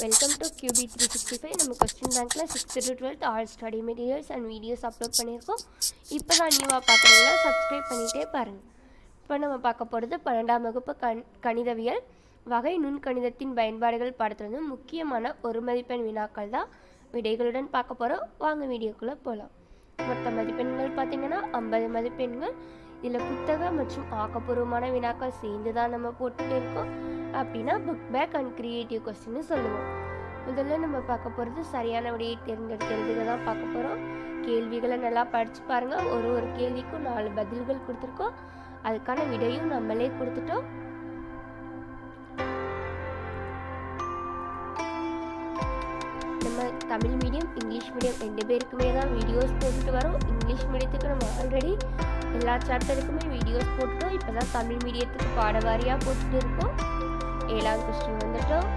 Welcome to QB three sixty five நம்ம question பேங்க்கில் sixth to twelfth all study materials and videos upload பண்ணியிருக்கோம். இப்போ தான் நியூவாக பார்க்குறீங்களா சப்ஸ்கிரைப் பண்ணிகிட்டே பாருங்கள் இப்போ நம்ம பார்க்க போகிறது பன்னெண்டாம் வகுப்பு கண் கணிதவியல். வகை நுண்கணிதத்தின் பயன்பாடுகள் படத்துலேருந்து முக்கியமான ஒரு மதிப்பெண் வினாக்கள் தான் விடைகளுடன் பார்க்க போகிறோம் வாங்க வீடியோக்குள்ளே போகலாம் மொத்த மதிப்பெண்கள் பார்த்தீங்கன்னா ஐம்பது மதிப்பெண்கள். இதில் புத்தக மற்றும் ஆக்கப்பூர்வமான வினாக்கள் சேர்ந்து தான் நம்ம போட்டுகிட்டே இருக்கோம். அப்படின்னா புக் பேக் அண்ட் க்ரியேட்டிவ் கொஸ்டின்னு சொல்லுவோம். முதல்ல நம்ம பார்க்க போகிறது சரியான விடையை தேர்ந்தெடுத்து தான் பார்க்க போகிறோம் கேள்விகளை நல்லா படித்து பாருங்கள் ஒரு ஒரு கேள்விக்கும் நாலு பதில்கள் கொடுத்துருக்கோம். அதுக்கான விடையும் நம்மளே கொடுத்துட்டோம். நம்ம தமிழ் மீடியம் இங்கிலீஷ் மீடியம் ரெண்டு பேருக்குமே தான் வீடியோஸ் போட்டுட்டு வரோம். இங்கிலீஷ் மீடியத்துக்கு நம்ம ஆல்ரெடி எல்லா சாப்டருக்குமே வீடியோஸ் போட்டுட்டோம். இப்போ தான் தமிழ் மீடியத்துக்கு பாடவாரியாக போட்டுட்டு இருக்கோம். ஏழாவது கொஸ்டின் வந்துட்டோம்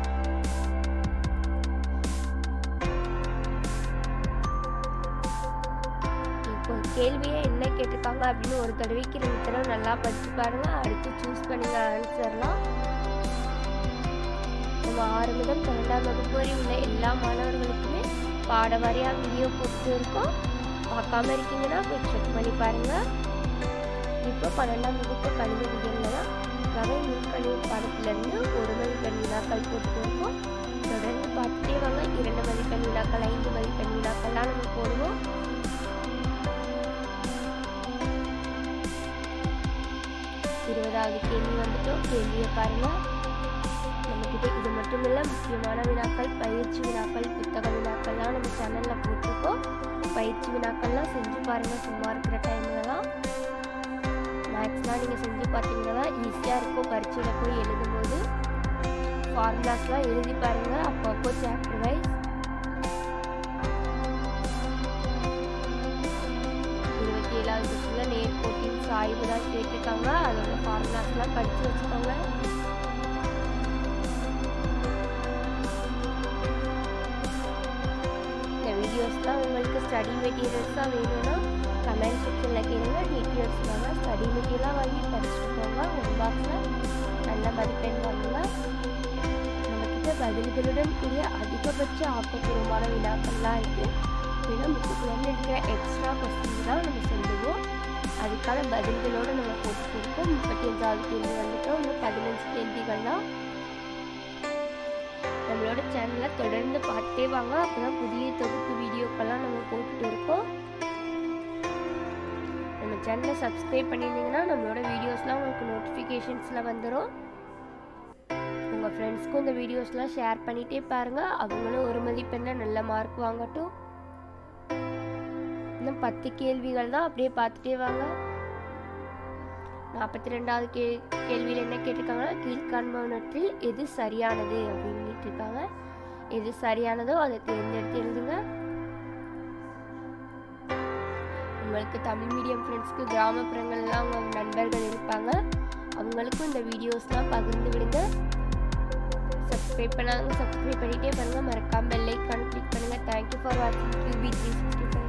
இப்போ கேள்வியை என்ன கேட்டிருக்காங்க அப்படின்னு ஒரு தடவைக்கு ரெண்டு தடவை நல்லா படிச்சு பாருங்க. அடுத்து சூஸ் பண்ணுங்க ஆன்சர்லாம் நம்ம ஆறு முதல் பன்னெண்டாம் வகுப்பு வரை உள்ள எல்லா மாணவர்களுக்குமே பாட வாரியாக வீடியோ போட்டு இருக்கோம். பார்க்காம இருக்கீங்கன்னா போய் செக் பண்ணி பாருங்க. இப்போ பன்னெண்டாம் வகுப்பு கணித விதிகளில் தான் வகை நுண்கணித பாடத்துலேருந்து ஒரு மதிப்பெண் வினாக்கள் போட்டுருக்கோம். தொடர்ந்து பார்த்துட்டே வாங்க இரண்டு மதிப்பெண் வினாக்கள் ஐந்து மதிப்பெண் வினாக்கள்லாம் நம்ம போடுவோம். இருபதாவது கேள்வி வந்துட்டோம். கேள்வியை பாருங்கள் நம்மக்கிட்ட இது மட்டும் இல்லை முக்கியமான வினாக்கள் பயிற்சி வினாக்கள் புத்தக வினாக்கள்லாம் நம்ம சேனலில் போட்டிருக்கோம். பயிற்சி வினாக்கள்லாம் செஞ்சு பாருங்கள் சும்மா இருக்கிற டைம்லலாம் மேக்ஸ்லாம் நீங்கள் செஞ்சு பார்த்தீங்கன்னா ஈஸியாக இருக்கும். பரீட்சையில் போய் எழுதும்போது ஃபார்முலாஸ்லாம் எழுதி பாருங்கள் அப்பப்போ சாப்டர் வைஸ் இருபத்தி ஏழாவது கொஸ்டினில் நேர்கோட்டின் சாய்வு தான் கேட்டிருக்காங்க. அதோட ஃபார்முலாஸ்லாம் படித்து வச்சுக்கோங்க. இந்த வீடியோஸ்லாம் உங்களுக்கு ஸ்டடி மெட்டீரியல்ஸாக வேணும்னா கமெண்ட் செக்ஷனில் கேளுங்க வாங்க ஸ்டடி மெட்டீரியலாக வாங்கி படிச்சுட்டு போங்க ஒரு பாக்ஸில் நல்ல மதிப்பெண் வாங்குங்க நம்மக்கிட்ட பதில்களுடன் கூடிய அதிகபட்ச ஆக்கப்பூர்வமான வினாக்கள்லாம் இருக்குது அப்படின்னா புக்குக்குள்ளேருந்து இருக்கிற எக்ஸ்ட்ரா கொஸ்டின்ஸ் தான் நம்ம சொல்லுவோம். அதுக்கான பதில்களோடு நம்ம போட்டு கொடுப்போம். முப்பத்தி அஞ்சாவது கேள்வி வந்துட்டோம் இன்னும் பதினஞ்சு கேள்விகள்லாம் நம்மளோட சேனலை தொடர்ந்து பார்த்துட்டே வாங்க. அப்போ தான் புதிய தொகுப்பு வீடியோக்கெல்லாம் நம்ம போட்டு சேனலை சப்ஸ்கிரைப் பண்ணியிருந்தீங்கன்னா நம்மளோட வீடியோஸ்லாம் உங்களுக்கு நோட்டிஃபிகேஷன்ஸில் வந்துடும் உங்கள் ஃப்ரெண்ட்ஸ்க்கும் இந்த வீடியோஸ்லாம் ஷேர் பண்ணிகிட்டே பாருங்கள் அவங்களும் ஒரு மதிப்பெண்ண நல்ல மார்க் வாங்கட்டும். இன்னும் பத்து கேள்விகள் தான். அப்படியே பார்த்துட்டே வாங்க. நாற்பத்தி ரெண்டாவது கே கேள்வியில் என்ன கேட்டிருக்காங்கன்னா கீழ்காண்பவனற்றில் எது சரியானது? அப்படின்னு கேட்டிருக்காங்க. எது சரியானதோ அதை தேர்ந்தெடுத்து எழுதுங்க. உங்களுக்கு தமிழ் மீடியம் ஃப்ரெண்ட்ஸ்க்கு கிராமப்புறங்கள்லாம் உங்கள் நண்பர்கள் இருப்பாங்க. அவங்களுக்கும் இந்த வீடியோஸ்லாம் பகிர்ந்து விடுங்க. சப்ஸ்கிரைப் பண்ணாங்க சப்ஸ்கிரைப் பண்ணிகிட்டே பாருங்கள் மறக்காமல் பெல் ஐக்கான் கிளிக் பண்ணுங்கள் தேங்க்யூ ஃபார் வாட்சிங் கியூபி த்ரீ சிக்ஸ்டி ஃபைவ்